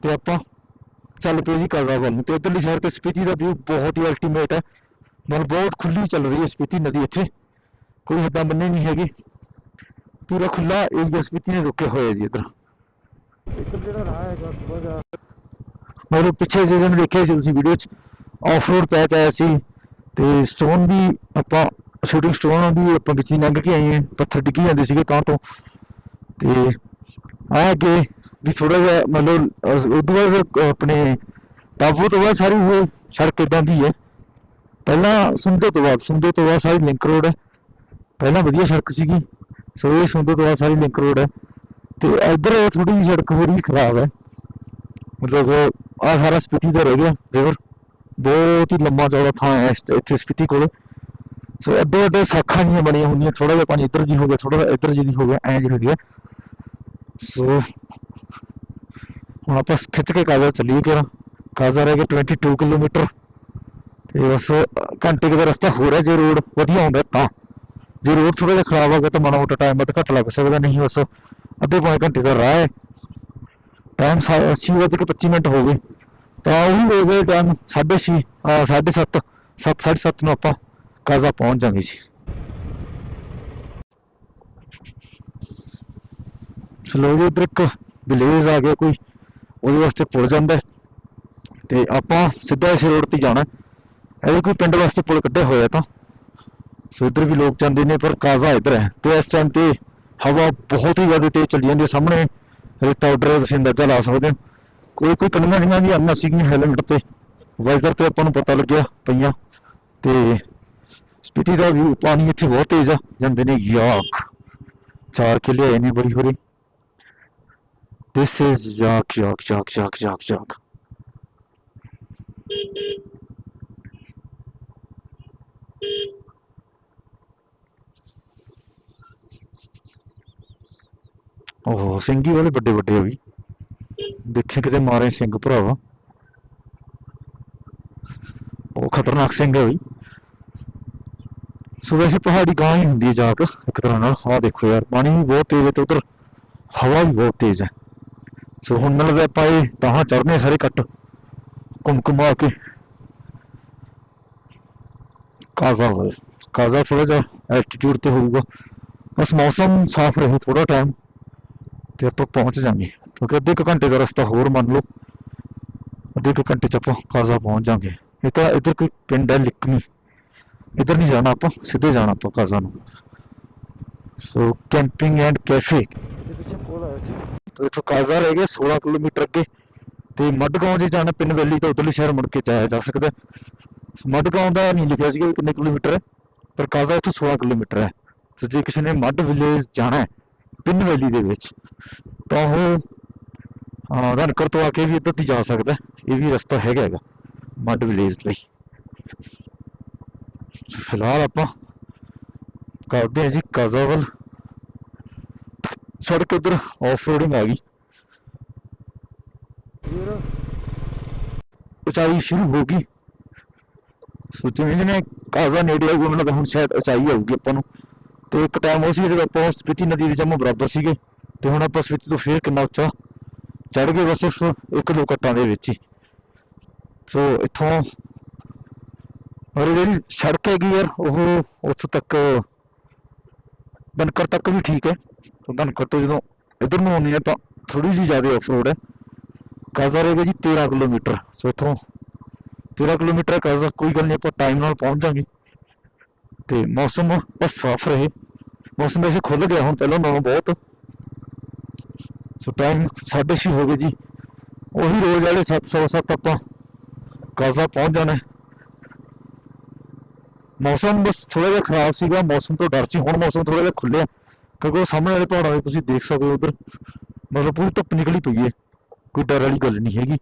ਤੇ ਆਪਾਂ ਚੱਲ ਪਏ ਜੀ ਕਾਜ਼ਾ ਵੱਲ ਨੂੰ ਤੇ ਉਧਰਲੀ ਸਾਈਡ ਤੇ ਸਪੀਤੀ ਦਾ ਵਿਊ ਬਹੁਤ ਹੀ ਅਲਟੀਮੇਟ ਹੈ। ਮਤਲਬ ਬਹੁਤ ਖੁੱਲੀ ਚੱਲ ਰਹੀ ਹੈ ਸਪੀਤੀ ਨਦੀ ਇੱਥੇ। ਕੋਈ ਹੱਦਾਂ ਬੰਨੇ ਨਹੀਂ ਹੈਗੇ। ਪੂਰਾ ਖੁੱਲਾ ਏਰੀਆ ਸਪੀਤੀ ਨੇ ਰੁਕੇ ਹੋਏ ਜੀ ਇੱਧਰ। ਇੱਧਰ ਜਿਹੜਾ ਰਾਹ ਹੈਗਾ ਥੋੜਾ ਜਿਹਾ ਮਤਲਬ ਪਿੱਛੇ ਜਿਹੇ ਨੂੰ ਦੇਖਿਆ ਸੀ ਤੁਸੀਂ ਵੀਡੀਓ 'ਚ। ਆਫ ਰੋਡ ਪੈਚ ਆਇਆ ਸੀ। ਤੇ ਸਟੋਨ ਵੀ ਆਪਾਂ ਸ਼ੂਟਿੰਗ ਸਟੋਨ ਵੀ ਆਪਾਂ ਵਿੱਚ ਲੰਘ ਕੇ ਆਏ ਹਾਂ। ਪੱਥਰ ਡਿੱਗੀ ਜਾਂਦੇ ਸੀਗੇ ਤਾਂ ਤੋਂ। ਤੇ ਆ ਅੱਗੇ ਵੀ ਥੋੜਾ ਜਿਹਾ ਮਤਲਬ ਉਦੋਂ ਬਾਅਦ ਆਪਣੇ ਤਾਬੂ ਤੋਂ ਬਾਅਦ ਸਾਰੀ ਉਹ ਸੜਕ ਇਦਾਂ ਦੀ ਹੈ। ਪਹਿਲਾਂ ਸੁੰਦੋ ਤੋਂ ਬਾਅਦ ਸੁੰਦੋ ਤੋਂ ਬਾਅਦ ਸਾਰੀ ਲਿੰਕ ਰੋਡ ਹੈ। ਪਹਿਲਾਂ ਵਧੀਆ ਸੜਕ ਸੀਗੀ। ਸੋ ਇਹ ਸੁੰਦੋ ਤੋਂ ਬਾਅਦ ਸਾਰੀ ਲਿੰਕ ਰੋਡ ਹੈ। ਤੇ ਇੱਧਰ ਥੋੜੀ ਜਿਹੀ ਸੜਕ ਹੋਰ ਵੀ ਖਰਾਬ ਹੈ। ਮਤਲਬ ਆ ਸਾਰਾ ਸਪੀਤੀ ਦਾ ਰਹਿ ਗਿਆ ਰਿਵਰ ਬਹੁਤ ਹੀ ਲੰਮਾ ਚੌੜਾ ਥਾਂ ਹੈ ਇੱਥੇ ਸਪੀਤੀ ਕੋਲ। ਸੋ ਅੱਧੇ ਅੱਧੇ ਸਾਖਾਂ ਜਿਹੀਆਂ ਬਣੀਆਂ ਹੁੰਦੀਆਂ ਥੋੜਾ ਜਿਹਾ ਪਾਣੀ ਇੱਧਰ ਜੀ ਹੋ ਗਿਆ ਥੋੜਾ ਜਿਹਾ ਇੱਧਰ ਜੀ ਦੀ ਹੋ ਗਿਆ, ਐਂ ਜੀ ਹੋ ਗਿਆ ਸੋ ਹੁਣ ਆਪਾਂ ਖਿੱਚ ਕੇ ਕਾਜ਼ਾ ਚੱਲੀਏ ਕਿਰਾ ਕਾਜ਼ਾ ਰਹਿ ਗਿਆ 22 ਕਿਲੋਮੀਟਰ। ਤੇ ਬਸ ਘੰਟੇ ਕੁ ਦਾ ਰਸਤਾ ਹੋ ਰਿਹਾ ਜੇ ਰੋਡ ਵਧੀਆ ਹੁੰਦਾ ਤਾਂ। ਜੇ ਰੋਡ ਥੋੜਾ ਜਿਹਾ ਖਰਾਬ ਹੋ ਗਿਆ ਤਾਂ ਮਾੜਾ ਮੋਟਾ ਟਾਈਮ ਵੱਧ ਘੱਟ ਲੱਗ ਸਕਦਾ, ਨਹੀਂ ਬਸ ਅੱਧੇ ਪੌਣੇ ਘੰਟੇ ਦਾ ਰਾਹ ਹੈ। ਟਾਈਮ 6:25 ਮਿੰਟ ਹੋ ਗਏ। ਤਾਂ ਉਹ ਵੀ ਹੋ ਗਏ ਟਾਈਮ 6:30 7:30 7:30 ਨੂੰ ਆਪਾਂ ਕਾਜ਼ਾ ਪਹੁੰਚ ਜਾਵਾਂਗੇ ਜੀ। ਚਲੋ ਜੀ, ਇੱਧਰ ਇੱਕ ਵਿਲੇਜ ਆ ਗਿਆ ਕੋਈ। ਉਹਦੇ ਵਾਸਤੇ ਪੁਲ ਜਾਂਦਾ ਤੇ ਆਪਾਂ ਸਿੱਧਾ ਇਸੇ ਰੋਡ ਤੇ ਜਾਣਾ ਹੈ। ਕੋਈ ਪਿੰਡ ਵਾਸਤੇ ਪੁਲ ਕੱਢਿਆ ਹੋਇਆ ਤਾਂ। ਸੋ ਇੱਧਰ ਵੀ ਲੋਕ ਜਾਂਦੇ ਨੇ, ਪਰ ਕਾਜ਼ਾ ਇੱਧਰ ਹੈ। ਤੇ ਇਸ ਟਾਈਮ ਤੇ ਹਵਾ ਬਹੁਤ ਹੀ ਜ਼ਿਆਦਾ ਤੇਜ਼ ਚੱਲੀ ਜਾਂਦੀ ਹੈ ਸਾਹਮਣੇ। ਰੇਤਾ ਉੱਡ ਰਿਹਾ ਤੁਸੀਂ ਅੰਦਾਜ਼ਾ ਲਾ ਸਕਦੇ ਹੋ। ਕੋਈ ਕੋਈ ਕਣੀਆਂ ਨਹੀਂ ਵੀ ਆਉਂਦੀਆਂ ਸੀਗੀਆਂ ਹੈਲਮਟ ਤੇ। ਵਾਈਜ਼ਰ ਤੇ ਆਪਾਂ ਨੂੰ ਪਤਾ ਲੱਗਿਆ ਪਈਆਂ। ਤੇ ਸਪੀਤੀ ਦਾ ਵੀ ਪਾਣੀ ਇੱਥੇ ਬਹੁਤ ਤੇਜ਼ ਆ। ਜਾਂਦੇ ਨੇ ਯਾਕ। ਚਾਰ ਕਿਲੇ ਆਏ ਨੇ ਬੜੀ ਬੜੀ This is yak yak yak yak yak yak. ਉਹ ਸਿੰਘੀ ਵਾਲੇ ਵੱਡੇ ਵੱਡੇ ਆ ਵੀ। ਦੇਖੇ ਕਿਤੇ ਮਾਰੇ ਸਿੰਘ ਭਰਾਵਾ। ਉਹ ਖਤਰਨਾਕ ਸਿੰਘ ਹੈ ਵੀ। ਸੋ ਵੈਸੇ ਪਹਾੜੀ ਗਾਂ ਹੀ ਹੁੰਦੀ ਹੈ ਜਾ ਕੇ ਇੱਕ ਤਰ੍ਹਾਂ ਨਾਲ। ਆਹ ਦੇਖੋ ਯਾਰ, ਪਾਣੀ ਵੀ ਬਹੁਤ ਤੇਜ਼ ਹੈ ਤੇ ਉਧਰ ਹਵਾ ਵੀ ਬਹੁਤ ਤੇਜ਼ ਹੈ ਸੋ ਹੁਣ ਨਾਲ ਆਪਾਂ ਇਹ ਤਾਹਾਂ ਚੜਨੇ ਸਾਰੇ ਕੱਟ। ਘੁੰਮ ਘੁਮਾ ਕੇ। ਕਾਜ਼ਾ ਹੋਏ। ਕਾਜ਼ਾ ਥੋੜਾ ਜਿਹਾ ਐਲਟੀਟਿਊਡ ਤੇ ਹੋਊਗਾ। ਬਸ ਮੌਸਮ ਸਾਫ਼ ਰਹੇ ਥੋੜਾ ਟਾਈਮ ਤੇ ਆਪਾਂ ਪਹੁੰਚ ਜਾਵਾਂਗੇ ਕਿਉਂਕਿ ਅੱਧੇ ਕੁ ਘੰਟੇ ਦਾ ਰਸਤਾ ਹੋਰ ਮੰਨ ਲਓ। ਅੱਧੇ ਕੁ ਘੰਟੇ ਚ ਆਪਾਂ ਕਾਜ਼ਾ ਪਹੁੰਚ ਜਾਵਾਂਗੇ ਇਹ ਤਾਂ ਇੱਧਰ ਕੋਈ ਪਿੰਡ ਹੈ ਲਿਕਮੀ। ਇੱਧਰ ਨਹੀਂ ਜਾਣਾ ਆਪਾਂ, ਸਿੱਧੇ ਜਾਣਾ ਆਪਾਂ ਕਾਜ਼ਾ ਨੂੰ। ਸੋ ਕੈਂਪਿੰਗ ਐਂਡ ਕੈਫੇ ਇਹਦੇ ਪਿੱਛੇ ਪੁੱਲ ਆ ਤੇ ਇੱਥੋਂ ਕਾਜ਼ਾ ਰਹਿ ਗਿਆ 16 ਕਿਲੋਮੀਟਰ ਅੱਗੇ ਤੇ ਮੱਡਗਾਉਂ ਜੇ ਜਾਣਾ ਪਿੰਨ ਵੈਲੀ ਤੋਂ ਉਧਰਲੇ ਸ਼ਹਿਰ ਮੁੜ ਕੇ ਜਾਇਆ ਜਾ ਸਕਦਾ ਹੈ। ਮੱਡਗਾਉਂ ਦਾ ਨਹੀਂ ਲਿਖਿਆ ਸੀਗਾ ਕਿੰਨੇ ਕਿਲੋਮੀਟਰ ਹੈ ਪਰ ਕਾਜ਼ਾ ਇੱਥੋਂ 16 ਕਿਲੋਮੀਟਰ ਹੈ ਸੋ ਜੇ ਕਿਸੇ ਨੇ ਮੱਡ ਵਿਲੇਜ ਜਾਣਾ ਹੈ ਪਿੰਨ ਵੈਲੀ ਦੇ ਵਿੱਚ ਤਾਂ ਉਹ ਹਾਂ ਰਣਕਰ ਤੋਂ ਆ ਕੇ ਵੀ ਇੱਧਰ ਦੀ ਜਾ ਸਕਦਾ ਇਹ ਵੀ ਰਸਤਾ ਹੈਗਾ ਹੈਗਾ ਮੱਡ ਵਿਲੇਜ ਲਈ ਫਿਲਹਾਲ ਆਪਾਂ ਕਰਦੇ ਹਾਂ ਜੀ ਕਾਜ਼ਾ ਵੱਲ ਸੜਕ ਇੱਧਰ ਆਫ ਰੋਡਿੰਗ ਆ ਗਈ। ਉਚਾਈ ਸ਼ੁਰੂ ਹੋ ਗਈ। ਸੋ ਜਿਵੇਂ ਜਿਵੇਂ ਕਾਜ਼ਾ ਨੇੜੇ ਆਊਗਾ ਮੈਨੂੰ ਲੱਗਦਾ ਹੁਣ ਸ਼ਾਇਦ ਉਚਾਈ ਆਊਗੀ ਆਪਾਂ ਨੂੰ। ਤੇ ਇੱਕ ਟਾਈਮ ਉਹ ਸੀ ਜਦੋਂ ਆਪਾਂ ਸਪੀਤੀ ਨਦੀ ਦੇ ਜੰਮੂ ਬਰਾਬਰ ਸੀਗੇ। ਤੇ ਹੁਣ ਆਪਾਂ ਸਪੀਤੀ ਤੋਂ ਫੇਰ ਕਿੰਨਾ ਉੱਚਾ ਚੜ ਗਏ ਬਸ ਸਿਰਫ ਇੱਕ ਦੋ ਕੱਟਾਂ ਦੇ ਵਿੱਚ ਹੀ। ਸੋ ਇੱਥੋਂ ਔਰ ਜਿਹੜੀ ਸੜਕ ਹੈਗੀ ਯਾਰ, ਉਹ ਉੱਥੋਂ ਤੱਕ ਬਨਕਰ ਤੱਕ ਵੀ ਠੀਕ ਹੈ ਤੋਂ ਬਨਕਰ ਤੋਂ ਜਦੋਂ ਇਧਰ ਨੂੰ ਆਉਂਦੀ ਹੈ ਤਾਂ ਥੋੜੀ ਜਿਹੀ ਜ਼ਿਆਦਾ ਆਫ ਰੋਡ ਹੈ ਕਾਜ਼ਾ ਰਹੇਗਾ ਜੀ 13 ਕਿਲੋਮੀਟਰ ਸੋ ਇੱਥੋਂ 13 ਕਿਲੋਮੀਟਰ ਹੈ ਕਾਜ਼ਾ ਕੋਈ ਗੱਲ ਨਹੀਂ ਆਪਾਂ ਟਾਈਮ ਨਾਲ ਪਹੁੰਚ ਜਾਵਾਂਗੇ ਤੇ ਮੌਸਮ ਬਸ ਸਾਫ਼ ਰਹੇ ਮੌਸਮ ਵੈਸੇ ਖੁੱਲ ਗਿਆ ਹੁਣ ਪਹਿਲਾਂ ਨਾਲੋਂ ਬਹੁਤ ਸੋ ਟਾਈਮ 6:30 ਹੋ ਗਏ ਜੀ ਉਹੀ ਰੋਜ਼ ਵਾਲੇ 7:07 ਆਪਾਂ ਕਾਜ਼ਾ ਪਹੁੰਚ ਜਾਣਾ ਹੈ। ਮੌਸਮ ਬਸ ਥੋੜਾ ਜਿਹਾ ਖਰਾਬ ਸੀਗਾ, ਮੌਸਮ ਤੋਂ ਡਰ ਸੀ, ਹੁਣ ਮੌਸਮ ਥੋੜਾ ਜਿਹਾ ਖੁੱਲਿਆ ਕਿਉਂਕਿ ਉਹ ਸਾਹਮਣੇ ਵਾਲੇ ਪਹਾੜਾਂ ਦੇ ਤੁਸੀਂ ਦੇਖ ਸਕਦੇ ਹੋ ਉਧਰ, ਮਤਲਬ ਪੂਰੀ ਧੁੱਪ ਨਿਕਲੀ ਪਈ ਹੈ, ਕੋਈ ਡਰ ਵਾਲੀ ਗੱਲ ਨਹੀਂ ਹੈਗੀ।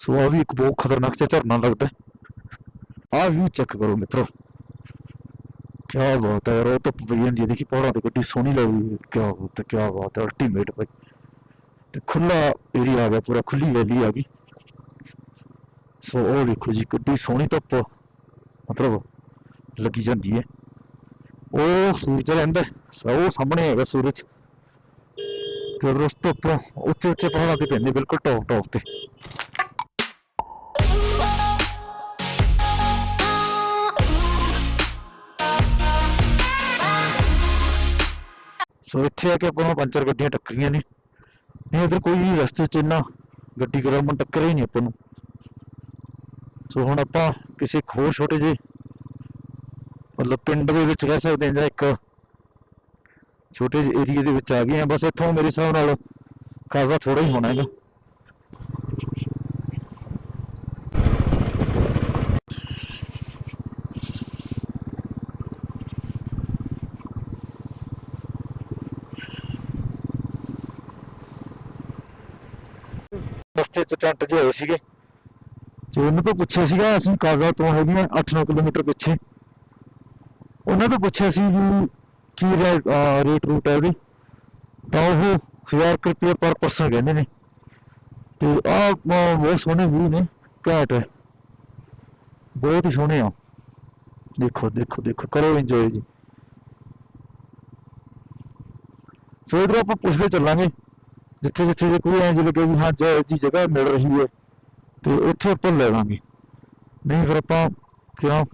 ਸੋ ਆ ਵੀ ਇੱਕ ਬਹੁਤ ਖਤਰਨਾਕ ਜਿਹਾ ਝਰਨਾ ਲੱਗਦਾ ਹੈ। ਵੀ ਚੈੱਕ ਕਰੋ ਮਿੱਤਰੋ। ਕੀ ਬਾਤ ਹੈ ਯਾਰ, ਉਹ ਧੁੱਪ ਪਈ ਜਾਂਦੀ ਹੈ, ਦੇਖੀ ਪਹਾੜਾਂ ਤੇ ਗੱਡੀ ਸੋਹਣੀ ਲੱਗਦੀ ਕੀ ਬਾਤ ਹੈ ਕੀ ਬਾਤ ਹੈ ਅਲਟੀਮੇਟ ਭਾਈ ਤੇ ਖੁੱਲਾ ਏਰੀਆ ਆ ਗਿਆ ਪੂਰਾ ਖੁੱਲੀ ਵੈਲੀ ਆ ਗਈ। ਸੋ ਉਹ ਦੇਖੋ ਜੀ ਗੱਡੀ ਸੋਹਣੀ ਧੁੱਪ ਮਤਲਬ ਲੱਗੀ ਜਾਂਦੀ ਹੈ। ਉਹ ਸੂਰਜ ਰਹਿੰਦਾ ਉਹ ਸਾਹਮਣੇ ਹੈਗਾ ਸੂਰਜ। ਤੇ ਉਸ ਤੋਂ ਉੱਪਰੋਂ ਉੱਚੇ ਉੱਚੇ ਪਹਾੜਾਂ ਤੇ ਪੈਂਦੇ, ਬਿਲਕੁਲ ਟੌਪ ਟੌਪ ਤੇ। ਸੋ ਇੱਥੇ ਆ ਕੇ ਆਪਾਂ ਨੂੰ ਪੰਚਰ ਗੱਡੀਆਂ ਟੱਕਰੀਆਂ ਨੇ। ਨਹੀਂ ਉਧਰ ਕੋਈ ਰਸਤੇ 'ਚ ਇੰਨਾ ਗੱਡੀ ਗਰਮ ਟੱਕਰੇ ਹੀ ਨਹੀਂ ਆਪਾਂ ਨੂੰ। ਸੋ ਹੁਣ ਆਪਾਂ ਕਿਸੇ ਹੋਰ ਛੋਟੇ ਜਿਹੇ ਮਤਲਬ ਪਿੰਡ ਦੇ ਵਿੱਚ ਕਹਿ ਸਕਦੇ ਹਾਂ ਜਾਂ ਇੱਕ ਛੋਟੇ ਜਿਹੇ ਏਰੀਏ ਦੇ ਵਿੱਚ ਆ ਗਏ ਆ ਬਸ ਇੱਥੋਂ ਮੇਰੇ ਹਿਸਾਬ ਨਾਲ ਕਾਜ਼ਾ ਥੋੜਾ ਹੀ ਹੋਣਾ ਹੈਗਾ। ਰਸਤੇ 'ਚ ਟੈਂਟ ਜਿਹੇ ਹੋਏ ਸੀਗੇ। ਤੇ ਉਹਨਾਂ ਤੋਂ ਪੁੱਛਿਆ ਸੀਗਾ, ਅਸੀਂ ਕਾਜ਼ਾ ਤੋਂ ਹੈਗੀਆਂ 8-9 ਕਿਲੋਮੀਟਰ ਪਿੱਛੇ। ਉਹਨਾਂ ਤੋਂ ਪੁੱਛਿਆ ਸੀ ਵੀ ਕੀ ਰੇਟ ਰੂਟ ਹੈ ਉਹਦੀ। ਤਾਂ ਉਹ 1000 ਰੁਪਏ ਪਰ ਪਰਸਨ ਕਹਿੰਦੇ ਨੇ। ਤੇ ਆ ਬਹੁਤ ਸੋਹਣੇ ਵੀ ਨੇ, ਘੈਂਟ ਹੈ। ਬਹੁਤ ਹੀ ਸੋਹਣੇ ਆ। ਦੇਖੋ ਦੇਖੋ ਦੇਖੋ, ਕਰੋ ਇੰਜੋਏ ਜੀ। ਸੋ ਇਧਰ ਆਪਾਂ ਪੁੱਛਦੇ ਚੱਲਾਂਗੇ। ਜਿੱਥੇ ਜਿੱਥੇ ਜੇ ਕੋਈ ਐਂ ਜਿਹੀ ਲੱਗੇ ਵੀ ਹਾਂ, ਜੈ ਜੀ ਜਗ੍ਹਾ ਮਿਲ ਰਹੀ ਹੈ, ਤੇ ਉੱਥੇ ਆਪਾਂ ਲੈ ਲਾਂਗੇ। ਨਹੀਂ ਫਿਰ ਆਪਾਂ ਕਿਉਂ?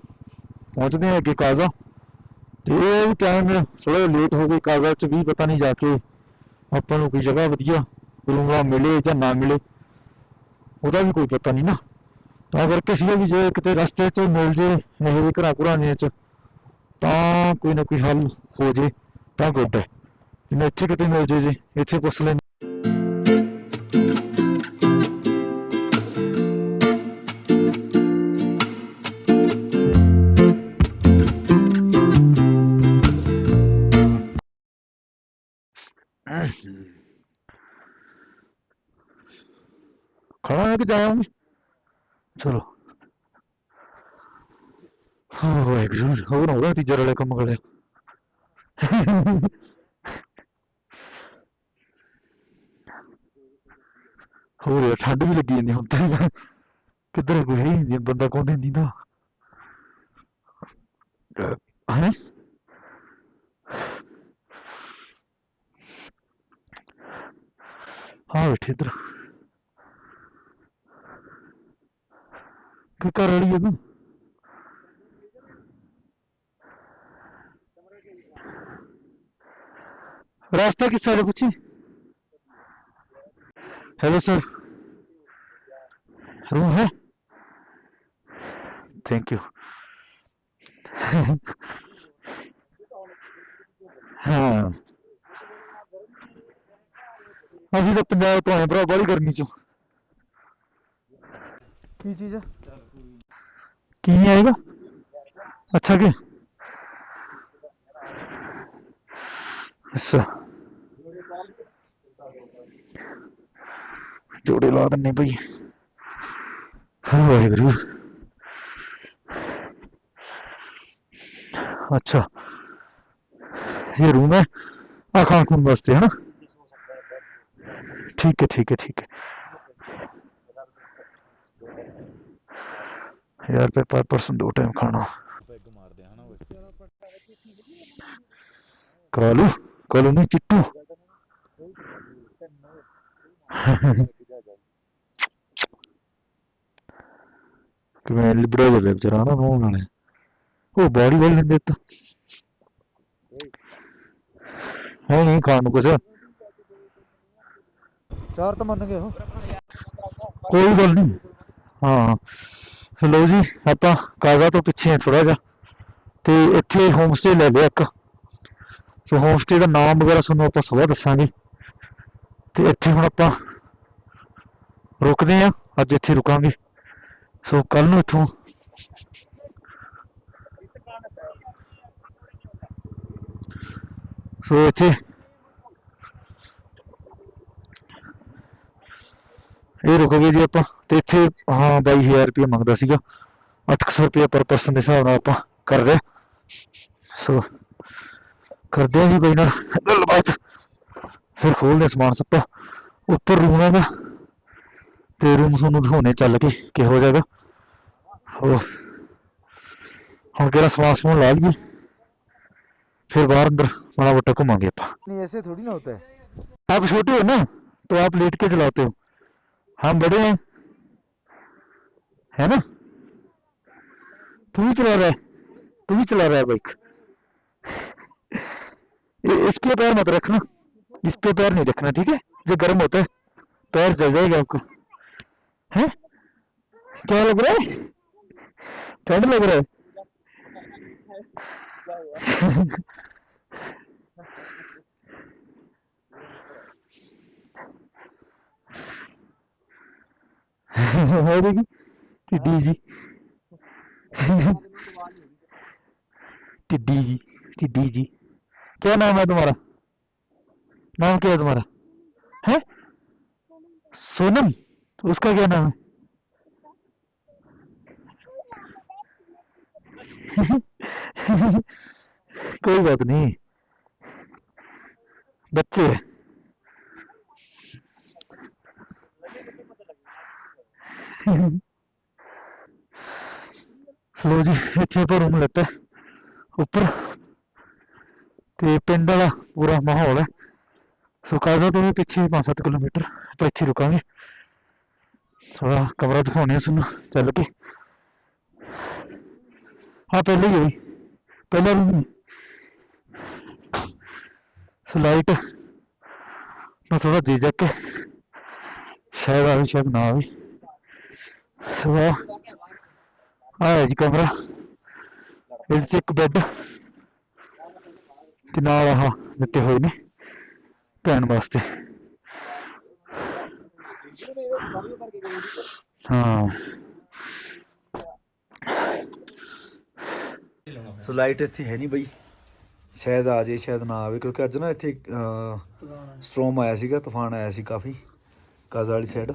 ਪਹੁੰਚਦੇ ਹਾਂ ਅੱਗੇ ਕਾਜ਼ਾ। ਤੇ ਇਹ ਵੀ ਟਾਈਮ ਥੋੜਾ ਲੇਟ ਹੋ ਗਈ ਕਾਜ਼ਾ ਚ ਵੀ ਪਤਾ ਨਹੀਂ ਜਾ ਕੇ ਆਪਾਂ ਨੂੰ ਕੋਈ ਜਗ੍ਹਾ ਵਧੀਆ ਰੂਮਾ ਮਿਲੇ ਜਾਂ ਨਾ ਮਿਲੇ, ਉਹਦਾ ਵੀ ਕੋਈ ਪਤਾ ਨਹੀਂ ਨਾ। ਤਾਂ ਕਰਕੇ ਸੀਗਾ ਵੀ ਜੇ ਕਿਤੇ ਰਸਤੇ 'ਚ ਮਿਲ ਜੇ ਇਹੋ ਜਿਹੇ ਘਰਾਂ ਘੁਰਾਂਿਆਂ 'ਚ, ਤਾਂ ਕੋਈ ਨਾ ਕੋਈ ਹੱਲ ਹੋ ਜੇ, ਤਾਂ ਗੁੱਡ ਹੈ। ਜਿਵੇਂ ਇੱਥੇ ਕਿਤੇ ਮਿਲ ਜੇ ਜੀ, ਇੱਥੇ ਪੁੱਛ ਲੈ ਖੜਾ ਕਿ ਜਾਵਾਂਗੇ ਚਲੋ। ਹਾਂ, ਵਾਹਿਗੁਰੂ ਹੋਰ ਹੋਗਾ ਤੀਜੇ ਵਾਲੇ ਕੰਮ ਕਰਿਆ ਹੋਰ ਯਾਰ, ਠੰਡ ਵੀ ਲੱਗੀ ਜਾਂਦੀ ਹੁਣ ਤਾਂ। ਕਿੱਧਰ ਕੋਈ ਹੈ ਨਹੀਂ, ਬੰਦਾ ਕੋਣ ਨਹੀਂ ਨਾ। ਹੈ? ਹਾਂ ਬੈਠੇ ਇੱਧਰ। ਕੀ ਕਰ ਰਹੀ ਹੈ ਤੂੰ रास्ता किस साइड है पूछी हेलो सर रूम है थैंक यू ਹਾਂ ਅਸੀਂ ਤਾਂ ਪੰਜਾਬ ਤੋਂ ਆਏ ਭਰਾ ਬੜੀ ਗਰਮੀ ਚੋਂ ਕੀ ਚੀਜ਼ ਆ नहीं आएगा? अच्छा क्या अच्छा। जोड़े ला दें भाई। हाँ वाहेगुरु। अच्छा। ये रूम है? आँख खून वास्ते, है ना? ठीक है ठीक है ठीक है। 1000 ਰੁਪਏ ਪਰ ਪਰਸਨ ਦੋ ਟਾਈਮ ਖਾਣਾ। ਪੈਗ ਮਾਰਦੇ ਹਨਾ ਕਾਲੂ ਕਾਲੂ ਨਹੀਂ ਚਿੱਟੂ। ਕਿਵੇਂ ਲਿਬੜਾ ਹੋ ਗਿਆ ਵਿਚਾਰਾ ਨਾ ਰੋਣ ਵਾਲੇ ਉਹ ਬਾਡੀ ਵੱਲ ਨਹੀਂ ਦਿੱਤਾ ਹੈ ਨਹੀਂ ਖਾਣ ਨੂੰ ਕੁਛ। ਚਾਰ ਤਾਂ ਮੰਨ ਗਏ ਉਹ। ਕੋਈ ਗੱਲ ਨਹੀਂ। ਹਾਂ। ਲਓ ਜੀ, ਆਪਾਂ ਕਾਜ਼ਾ ਤੋਂ ਪਿੱਛੇ ਥੋੜਾ ਜਿਹਾ ਤੇ ਇੱਥੇ ਹੋਮ ਸਟੇ ਲੈ ਲਿਆ ਇੱਕ। ਸੋ ਹੋਮ ਸਟੇ ਦਾ ਨਾਮ ਵਗੈਰਾ ਤੁਹਾਨੂੰ ਆਪਾਂ ਸਵਾ ਦੱਸਾਂਗੇ। ਤੇ ਇੱਥੇ ਹੁਣ ਆਪਾਂ ਰੁਕਦੇ ਆ ਅੱਜ ਇੱਥੇ ਰੁਕਾਂਗੇ। ਸੋ ਕੱਲ ਨੂੰ ਇੱਥੋਂ ਸੋ ਇੱਥੇ ਇਹ ਰੁਕੋਗੇ ਜੀ ਆਪਾਂ ਤੇ ਇੱਥੇ ਹਾਂ 22000 ਰੁਪਏ ਮੰਗਦਾ ਸੀਗਾ 800 ਰੁਪਏ ਪਰ ਪਰਸਨ ਦੇ ਹਿਸਾਬ ਨਾਲ ਆਪਾਂ ਕਰ ਰਹੇ ਸੋ ਕਰਦੇ ਆ ਜੀ ਬਈ ਨਾਲ ਗੱਲਬਾਤ ਫਿਰ ਖੋਲਦੇ ਸਮਾਨ ਸੱਪਾ ਉੱਪਰ ਰੂਮ ਹੈਗਾ ਤੇ ਰੂਮ ਤੁਹਾਨੂੰ ਦਿਖਾਉਣੇ ਚੱਲ ਕੇ ਕਿਹੋ ਜਿਹਾ ਹੈਗਾ ਹੋ ਹੁਣ ਕਿਹੜਾ ਸਮਾਨ ਸਮੂਨ ਲਾ ਲਈਏ फिर बाहर अंदर बड़ा मोटा घुमाएंगे अपा नहीं ऐसे थोड़ी ना होता है आप छोटे हो ना तो आप लेट के चलाते हो हम बड़े हैं। है ना? तू भी चला रहा है। तू भी चला रहा है बाइक इस पे पैर मत रखना। इस पे पैर नहीं रखना, ठीक है? जो गर्म होता है, पैर जल जाएगा आपको। है? क्या लग रहा है? ठंड लग रहा है। और की टिड्डी जी। टिड्डी जी टिड्डी जी। क्या नाम है तुम्हारा? नाम क्या है तुम्हारा? है? सोनम? उसका क्या नाम है? कोई बात नहीं। बच्चे हैं। ਲੋ ਜੀ, ਇੱਥੇ ਆਪਾਂ ਰੂਮ ਲੱਤਾ ਉੱਪਰ। ਤੇ ਪਿੰਡ ਵਾਲਾ ਪੂਰਾ ਮਾਹੌਲ ਹੈ। ਸੋ ਕਾਜ਼ਾ ਤੋਂ ਪਿੱਛੇ 5-7 ਕਿਲੋਮੀਟਰ ਆਪਾਂ ਇੱਥੇ ਰੁਕਾਂਗੇ। ਥੋੜਾ ਕਮਰਾ ਦਿਖਾਉਣੇ ਆ ਤੁਹਾਨੂੰ, ਚੱਲ ਕੇ। ਹਾਂ ਪਹਿਲੇ ਹੀ ਹੋਈ ਪਹਿਲਾ ਰੂਮ ਸੋ ਲਾਈਟ ਮੈਂ ਥੋੜਾ ਜੀ ਜਾ ਕੇ ਸ਼ਾਇਦ ਆਵੇ, ਸ਼ਾਇਦ ਨਾ ਆਵੇ। ਸੋ ਆਹ ਆਹ ਹੈ ਜੀ ਕਮਰਾ। ਇਹਦੇ ਚ ਇੱਕ ਬੈੱਡ ਤੇ ਨਾਲ ਆਹ ਦਿੱਤੇ ਹੋਏ ਨੇ ਪੈਣ ਵਾਸਤੇ। ਹਾਂ। ਸੋ ਲਾਈਟ ਇੱਥੇ ਹੈ ਨਹੀਂ ਬਈ। ਸ਼ਾਇਦ ਆ ਜੇ ਸ਼ਾਇਦ ਨਾ ਆਵੇ ਕਿਉਂਕਿ ਅੱਜ ਨਾ ਇੱਥੇ ਸਟ੍ਰੋਮ ਆਇਆ। ਸੀਗਾ ਤੂਫਾਨ ਆਇਆ ਸੀ ਕਾਫੀ। ਕਾਜ਼ਾ ਵਾਲੀ ਸਾਈਡ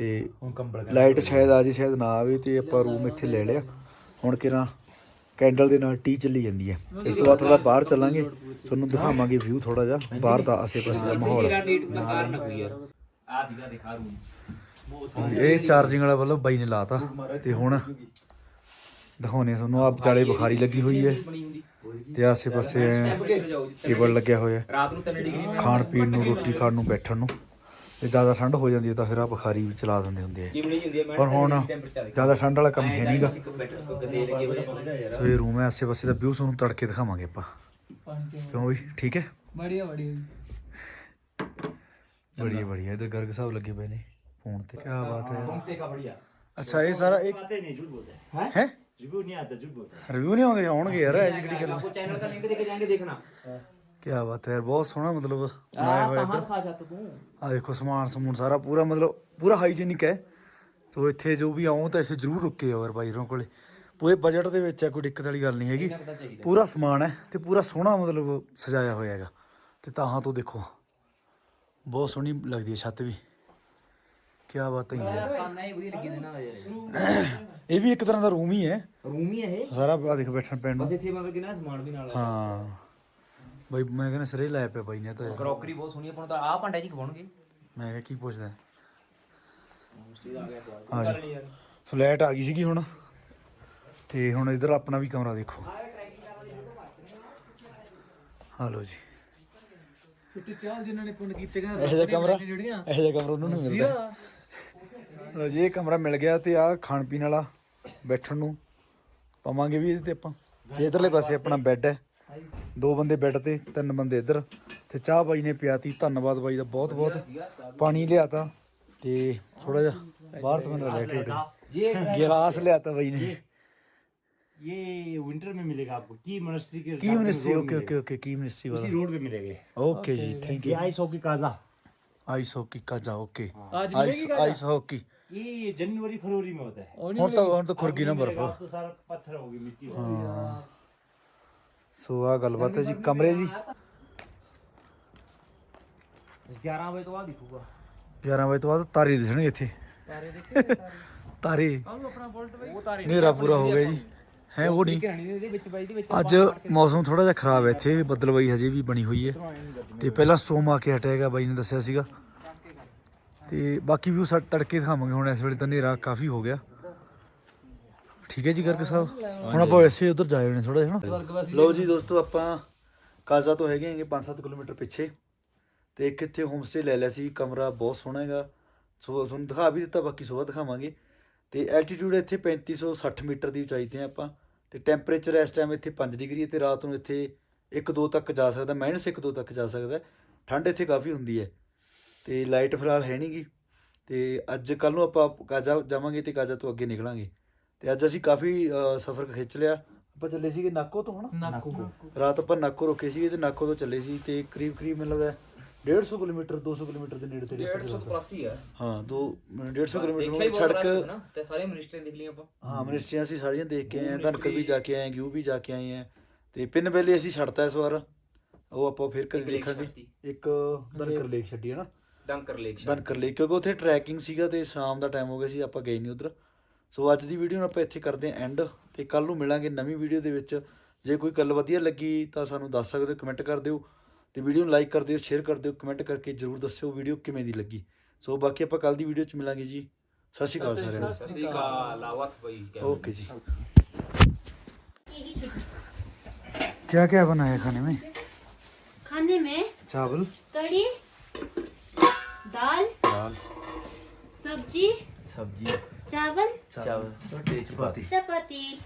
ਤੇ ਹੁਣ ਕੰਬਲ ਲਾਈਟ ਸ਼ਾਇਦ ਆ ਜੇ ਸ਼ਾਇਦ ਨਾ ਆਵੇ ਤੇ ਆਪਾਂ ਰੂਮ ਇੱਥੇ ਲੈ ਲਿਆ। ਹੁਣ ਕਿਰਾਂ ਕੈਂਡਲ ਦੇ ਨਾਲ ਟੀ ਚੱਲੀ ਜਾਂਦੀ ਹੈ। ਇਸ ਤੋਂ ਬਾਅਦ ਥੋੜਾ ਬਾਹਰ ਚੱਲਾਂਗੇ। ਤੁਹਾਨੂੰ ਦਿਖਾਵਾਂਗੇ ਵਿਊ ਥੋੜਾ ਜਿਹਾ ਬਾਹਰ ਦਾ ਆਸੇ-ਪਾਸੇ ਦਾ ਮਾਹੌਲ। ਆ। ਸੀਗਾ ਦਿਖਾ ਰੂਮ ਇਹ ਚਾਰਜਿੰਗ ਵਾਲਾ ਵੱਲੋਂ ਬਾਈ ਨੇ ਲਾਤਾ ਤੇ ਹੁਣ ਦਿਖਾਉਣੇ ਤੁਹਾਨੂੰ। ਆ ਵਿਚਾਲੇ ਬੁਖਾਰੀ ਲੱਗੀ ਹੋਈ ਹੈ ਤੇ ਆਸੇ-ਪਾਸੇ ਟੇਬਲ ਲੱਗਿਆ ਹੋਇਆ। ਰਾਤ ਨੂੰ 3 ਡਿਗਰੀ ਖਾਣ ਪੀਣ ਨੂੰ ਰੋਟੀ ਖਾਣ ਨੂੰ ਬੈਠਣ ਨੂੰ। ਜੇ ਜ਼ਿਆਦਾ ਠੰਡ ਹੋ ਜਾਂਦੀ ਹੈ ਤਾਂ ਫਿਰ ਆ ਬੁਖਾਰੀ ਵੀ ਚਲਾ ਦਿੰਦੇ ਹੁੰਦੇ ਆ ਪਰ ਹੁਣ ਜ਼ਿਆਦਾ ਠੰਡ ਵਾਲਾ ਕੰਮ ਹੈ ਨਹੀਂਗਾ ਸੋ ਰੂਮ ਹੈ ਆਸੇ ਪਾਸੇ ਦਾ ਵਿਊ ਤੁਹਾਨੂੰ ਤੜਕੇ ਦਿਖਾਵਾਂਗੇ ਆਪਾਂ। ਕਿਉਂ? ਵੀ ਠੀਕ ਹੈ? ਬੜੀਆ ਬੜੀਆ ਬੜੀਆ ਬੜੀਆ ਇਧਰ ਗਰਗ ਸਾਹਿਬ ਲੱਗੇ ਪਏ ਨੇ ਫੋਨ ਤੇ। ਕੀ ਬਾਤ ਹੈ। ਅੱਛਾ ਇਹ ਸਾਰਾ ਇੱਕ ਬਾਤੇ ਨਹੀਂ ਝੂਠ ਬੋਲਦਾ ਹੈ। ਹੈ? ਰਿਵਿਊ ਨਹੀਂ ਆਤਾ ਝੂਠ ਰਿਵਿਊ ਨਹੀਂ ਆਉਂਦੇ ਆਉਣਗੇ ਯਾਰ ਐਸੀ ਕਿਹੜੀ ਚੈਨਲ ਦਾ ਲਿੰਕ ਦੇ ਕੇ ਜਾਣਗੇ ਦੇਖਣਾ। ਕੀ ਬਾਤ ਹੈ ਬਹੁਤ ਸੋਹਣਾ ਮਤਲਬ ਬਣਾਇਆ ਹੋਇਆ ਤੂੰ ਆ ਦੇਖੋ ਸਮਾਨ ਸਮੂਨ ਸਾਰਾ ਪੂਰਾ ਮਤਲਬ ਪੂਰਾ ਹਾਈਜੀਨਿਕ ਹੈ। ਸੋ ਇੱਥੇ ਜੋ ਵੀ ਆਉਂ ਤਾਂ ਇੱਥੇ ਜ਼ਰੂਰ ਰੁੱਕੇ ਆਓ ਬਾਈ ਰੋਂ ਕੋਲੇ। ਪੂਰੇ ਬਜਟ ਦੇ ਵਿੱਚ ਹੈ ਕੋਈ ਦਿੱਕਤ ਵਾਲੀ ਗੱਲ ਨਹੀਂ ਹੈਗੀ। ਪੂਰਾ ਸਮਾਨ ਹੈ ਤੇ ਪੂਰਾ ਸੋਹਣਾ ਮਤਲਬ ਸਜਾਇਆ ਹੋਇਆ ਹੈਗਾ। ਤੇ ਤਾਹਾਂ ਤੋਂ ਦੇਖੋ। ਬਹੁਤ ਸੋਹਣੀ ਲੱਗਦੀ ਹੈ ਛੱਤ ਵੀ। ਕੀ ਬਾਤ ਹੈ ਇਹ ਵੀ ਇੱਕ ਤਰ੍ਹਾਂ ਦਾ ਰੂਮ ਹੀ ਹੈ। ਰੂਮ ਹੀ ਹੈ ਇਹ। ਸਾਰਾ ਦੇਖ ਬੈਠਣ ਪੈਣ ਨੂੰ। ਬਸ ਇੱਥੇ ਮਤਲਬ ਕਿ ਨਾ ਸਮਾਨ ਵੀ ਨਾਲ ਆ। ਹਾਂ। ਬਾਈ ਮੈਂ ਕਹਿੰਦਾ ਸਿਰੇ ਲਾਇਆ ਪਿਆ ਬਾਈ ਨੇ ਤਾਂ ਯਾਰ। ਕਰੋਕਰੀ ਬਹੁਤ ਸੋਹਣੀ ਆਪਾਂ ਨੂੰ ਤਾਂ ਆਹ ਭਾਂਡੇ ਜੀ ਖਵਾਉਣਗੇ। ਮੈਂ ਕਿਹਾ ਕੀ ਪੁੱਛਦਾ ਮੁਸ਼ਕਿਲ ਆ ਗਿਆ ਸਵਾਲ ਆ ਜਾ। ਫਲੈਟ ਆ ਗਈ ਸੀਗੀ ਹੁਣ। ਤੇ ਹੁਣ ਇਧਰ ਆਪਣਾ ਵੀ ਕਮਰਾ ਦੇਖੋ। ਹਾਲੋ ਜੀ। ਫਿੱਟ ਚਾਲ ਜਿਨ੍ਹਾਂ ਨੇ ਪੁੰਨ ਕੀਤੇ ਕਹਿੰਦੇ ਇਹ ਜਿਹਾ ਕਮਰਾ ਜਿਹੜੀਆਂ। ਇਹ ਜਿਹਾ ਕਮਰਾ ਉਹਨਾਂ ਨੂੰ ਮਿਲਦਾ। ਲੋ ਜੀ ਇਹ ਕਮਰਾ ਮਿਲ ਗਿਆ ਤੇ ਆ ਖਾਣ ਪੀਣ ਵਾਲਾ ਬੈਠਣ ਨੂੰ ਪਾਵਾਂਗੇ ਵੀ ਇਹਦੇ ਤੇ ਆਪਾਂ। ਤੇ ਇਧਰਲੇ ਪਾਸੇ ਆਪਣਾ ਬੈੱਡ ਹੈ। ਦੋ ਬੰਦੇ ਬੈੱਡ ਤੇ ਤਿੰਨ ਬੰਦੇ ਇੱਧਰ ਤੇ ਚਾਹ ਬਾਈ ਨੇ ਪਿਆਤੀ ਧੰਨਵਾਦ ਬਾਈ ਦਾ ਬਹੁਤ ਬਹੁਤ ਪਾਣੀ ਲਿਆਤਾ ਤੇ ਥੋੜਾ ਜਿਹਾ ਬਾਹਰ ਤੋਂ ਮੈਨੂੰ ਲੈਟ ਜੇ ਗਿਲਾਸ ਲਿਆਤਾ ਬਾਈ ਨੇ ये विंटर में मिलेगा आपको की मिनिस्ट्री के ਕੀ साथ में ਮਿਨਿਸਟਰੀ रोड ਓਕੇ मिलेगा। ਓਕੇ ਓਕੇ ਕੀ ਮਿਨਿਸਟਰੀ उसी ਵਾਲਾ रोड पे मिलेंगे ਓਕੇ ਜੀ ਥੈਂਕ ये you ice hockey Kaza ice hockey Kaza okay आज ਆਈਸ ਆਈਸ ਹਾਕੀ ये जनवरी फरवरी में होता है और ਹੁਣ ਤਾਂ ਹੁਣ ਤਾਂ ਖੁਰਗੀ ਨਾ अभी मिलेगा, ਬਰਫ अब तो सारा पत्थर होगी मिट्टी होगी ਹਾਂ ਸੋ ਆ ਗੱਲਬਾਤ ਹੈ ਜੀ ਕਮਰੇ ਦੀ। 11 ਵਜੇ ਤੋਂ ਬਾਅਦ ਦਿਖੂਗਾ। 11 ਵਜੇ ਤੋਂ ਬਾਅਦ ਤਾਰੇ ਦਿਸਣਗੇ ਇੱਥੇ। ਤਾਰੇ ਦੇਖੇ ਤਾਰੇ? ਕਾਹਨੂੰ ਆਪਣਾ ਬੋਲਟ ਬਈ। ਉਹ ਤਾਰੇ ਹਨੇਰਾ ਪੂਰਾ ਹੋ ਗਿਆ ਜੀ। ਹੈ ਉਹ ਨਹੀਂ। ਬਾਈ ਅੱਜ ਮੌਸਮ ਥੋੜਾ ਜਿਹਾ ਖਰਾਬ ਹੈ ਇੱਥੇ ਬੱਦਲਵਾਈ ਹਜੇ ਵੀ ਬਣੀ ਹੋਈ ਹੈ। ਤੇ ਪਹਿਲਾਂ ਸਟੋਮ ਆ ਕੇ ਹਟਿਆਗਾ ਬਾਈ ਨੇ ਦੱਸਿਆ ਸੀਗਾ। ਤੇ ਬਾਕੀ ਵੀ ਸੜ ਤੜਕੇ ਦਿਖਾਵਾਂਗੇ ਹੁਣ ਇਸ ਵੇਲੇ ਤਾਂ ਹਨੇਰਾ ਕਾਫੀ ਹੋ ਗਿਆ। ਠੀਕ ਹੈ ਜੀ ਕਰਕੇ ਸਾਹਿਬ? ਹੁਣ ਆਪਾਂ ਵੈਸੇ ਉਧਰ ਜਾਏ ਹੋਣੇ ਥੋੜਾ ਜਿਹਾ ਨਾ ਸਵਰਗਵਾਸੀ ਲਓ ਜੀ। ਦੋਸਤੋ ਆਪਾਂ ਕਾਜ਼ਾ ਤੋਂ ਹੈਗੇ ਹੈਗੇ 5-7 ਕਿਲੋਮੀਟਰ ਪਿੱਛੇ। ਤੇ ਇੱਕ ਇੱਥੇ ਹੋਮ ਸਟੇ ਲੈ ਲਿਆ ਸੀ ਕਮਰਾ ਬਹੁਤ ਸੋਹਣਾ ਹੈਗਾ। ਸੋ ਤੁਹਾਨੂੰ ਦਿਖਾ ਵੀ ਦਿੱਤਾ ਬਾਕੀ ਸਵੇਰ ਦਿਖਾਵਾਂਗੇ। ਤੇ ਐਲਟੀਟਿਊਡ ਇੱਥੇ 3560 ਮੀਟਰ ਦੀ ਉਚਾਈ ਤੇ ਆ ਆਪਾਂ। ਤੇ ਟੈਂਪਰੇਚਰ ਇਸ ਟਾਈਮ ਇੱਥੇ 5 ਡਿਗਰੀ ਹੈ ਤੇ ਰਾਤ ਨੂੰ ਇੱਥੇ 1-2 ਤੱਕ ਜਾ ਸਕਦਾ ਮਾਈਨਸ 1-2 ਤੱਕ ਜਾ ਸਕਦਾ। ਠੰਡ ਇੱਥੇ ਕਾਫੀ ਹੁੰਦੀ ਹੈ। ਤੇ ਲਾਈਟ ਫਿਲਹਾਲ ਹੈ ਨਹੀਂਗੀ ਤੇ ਅੱਜ ਕੱਲ ਨੂੰ ਆਪਾਂ ਕਾਜ਼ਾ ਜਾਵਾਂਗੇ ਤੇ ਕਾਜ਼ਾ ਤੋਂ ਅੱਗੇ ਨਿਕਲਾਂਗੇ। ਤੇ ਅੱਜ ਅਸੀਂ ਕਾਫੀ ਸਫ਼ਰ ਖਿੱਚ ਲਿਆ। ਆਪਾਂ ਚੱਲੇ ਸੀਗੇ ਨਾਕੋ ਤੋਂ ਹਨਾ? ਨਾਕੋ। ਰਾਤ ਆਪਾਂ ਨਾਕੋ ਰੁਕੇ ਸੀਗੇ ਤੇ ਨਾਕੋ ਤੋਂ ਚੱਲੇ ਸੀ ਤੇ ਕਰੀਬ ਕਰੀਬ ਮੈਨੂੰ ਲੱਗਦਾ 150 ਕਿਲੋਮੀਟਰ 200 ਕਿਲੋਮੀਟਰ ਦੇ ਨੇੜੇ ਤੇੜੇ ਆਪਾਂ 150 ਚੱਲੇ। ਪਲੱਸ ਹੀ ਆ। ਹਾਂ। ਦੋ 150 ਦੇਖਿਆ ਹੀ ਕਿਲੋਮੀਟਰ ਸੜਕ ਤੇ ਸਾਰੇ ਮਿਨਿਸਟਰ ਦੇਖ ਲਈਆਂ ਆਪਾਂ। ਹਾਂ ਮਿਨਿਸਟਰੀਆਂ ਅਸੀਂ ਸਾਰੀਆਂ ਦੇਖ ਕੇ ਆਏ ਧਨਕਰ ਵੀ ਜਾ ਕੇ ਆਏ ਗਿਊ ਵੀ ਜਾ ਕੇ ਆਏ ਆ। ਤੇ ਪਿੰਨ ਵੈਲੀ ਅਸੀਂ ਛੱਡਤਾ ਇਸ ਵਾਰ। ਉਹ ਆਪਾਂ ਫਿਰ ਕਦੇ ਦੇਖਾਂਗੇ। ਇੱਕ ਧਨਕਰ ਲੇਕ ਛੱਡੀ ਹੈ ਨਾ ਡੰਕਰ ਲੇਕ। ਧਨਕਰ ਲੇਕ ਕਿਉਂਕਿ ਉੱਥੇ ਟਰੈਕਿੰਗ ਸੀਗਾ ਤੇ ਸ਼ਾਮ ਦਾ ਟਾਈਮ ਹੋ ਗਿਆ ਸੀ ਆਪਾਂ ਗਏ ਨਹੀਂ ਉਧਰ। ਸੋ ਅੱਜ ਦੀ ਵੀਡੀਓ ਨੂੰ ਆਪਾਂ ਇੱਥੇ ਕਰਦੇ ਹਾਂ ਐਂਡ ਤੇ ਕੱਲ ਨੂੰ ਮਿਲਾਂਗੇ ਨਵੀਂ ਵੀਡੀਓ ਦੇ ਵਿੱਚ ਜੇ ਕੋਈ ਗੱਲ ਵਧੀਆ ਲੱਗੀ ਤਾਂ ਸਾਨੂੰ ਦੱਸ ਸਕਦੇ ਹੋ ਕਮੈਂਟ ਕਰ ਦਿਓ ਤੇ ਵੀਡੀਓ ਨੂੰ ਲਾਈਕ ਕਰ ਦਿਓ ਸ਼ੇਅਰ ਕਰ ਦਿਓ ਕਮੈਂਟ ਕਰਕੇ ਜਰੂਰ ਦੱਸਿਓ ਵੀਡੀਓ ਕਿਵੇਂ ਦੀ ਲੱਗੀ ਸੋ ਬਾਕੀ ਆਪਾਂ ਕੱਲ ਦੀ ਵੀਡੀਓ 'ਚ ਮਿਲਾਂਗੇ ਜੀ ਸਤਿ ਸ਼੍ਰੀ ਅਕਾਲ ਸਾਰਿਆਂ ਨੂੰ ਸਤਿ ਸ਼੍ਰੀ ਅਕਾਲ ਆਵਤ ਬਈ ओके जी क्या क्या बनाया खाने में खाने में चावल कड़ी दाल दाल सब्जी सब्जी ਚਾਵਲ? ਚਾਵਲ। ਰੋਟੀ ਚਪਾਤੀ। ਚਪਾਤੀ।